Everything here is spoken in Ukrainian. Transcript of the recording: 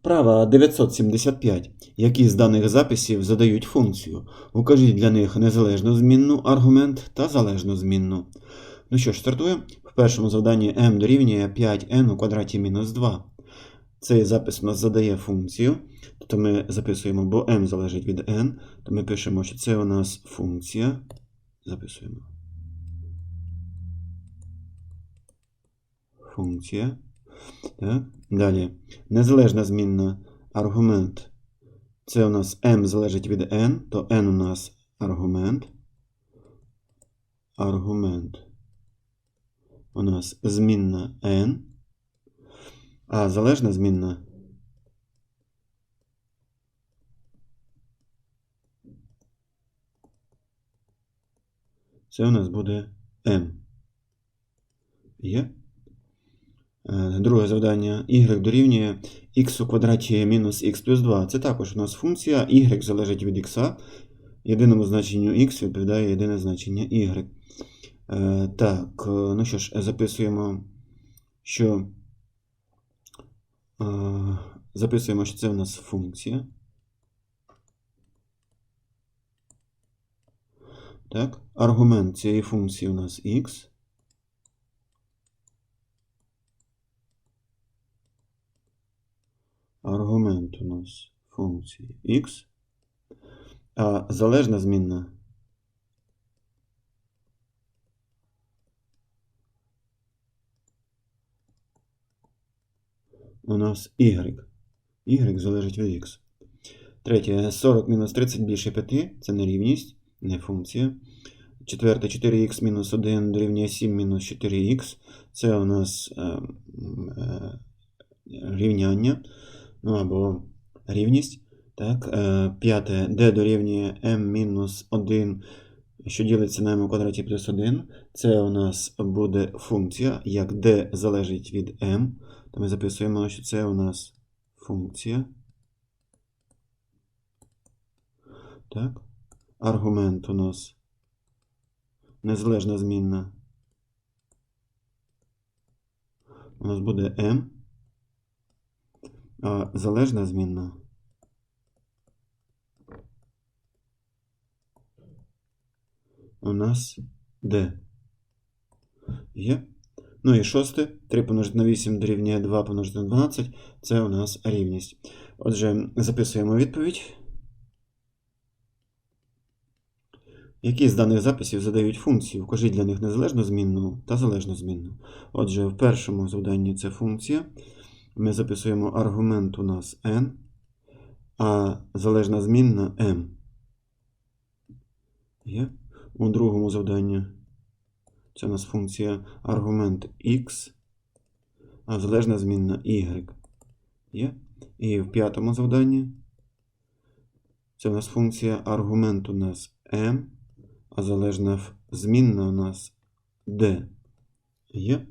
Вправа 975. Які з даних записів задають функцію? Укажіть для них незалежну змінну аргумент та залежну змінну. Ну що ж, стартуємо. В першому завданні m дорівнює 5n у квадраті мінус 2. Цей запис у нас задає функцію. Тобто ми записуємо, бо m залежить від n, то ми пишемо, що це у нас функція. Записуємо. Функція. Так. Далі. Незалежна змінна аргумент. Це у нас m залежить від n, то n у нас аргумент. Аргумент. У нас змінна n. А залежна змінна. Це у нас буде m. Є? Е, Друге завдання. y дорівнює x у квадраті мінус x плюс 2. Це також у нас функція. y залежить від x. Єдиному значенню x відповідає єдине значення y. Е, Так, е, ну що ж, записуємо, що записуємо, що це у нас функція. Так, аргумент цієї функції у нас x. Аргумент у нас функції x. А залежна змінна у нас y. y залежить від x. Третє. 40 мінус 30 більше 5. Це нерівність, не функція. Четверте. 4х мінус 1 дорівнює 7 мінус 4х. Це у нас е, е, рівняння. Ну або рівність. Так. Е, п'яте. d дорівнює m мінус 1, що ділиться на m у квадраті плюс 1. Це у нас буде функція, як d залежить від m. То ми записуємо, що це у нас функція. Так. Аргумент у нас незалежна змінна. У нас буде m. Залежна змінна. У нас d. Є. Ну і шосте. 3 помножити на 8 дорівнює 2 помножити на 12. Це у нас рівність. Отже, записуємо відповідь. Які з даних записів задають функцію? Вкажіть для них незалежну змінну та залежну змінну. Отже, в першому завданні це функція. Ми записуємо аргумент у нас n, а залежна змінна m. Є? У другому завданні це у нас функція аргумент x, а залежна змінна y. Є? І в п'ятому завданні це у нас функція аргумент у нас m, а залежна змінна у нас d. Є?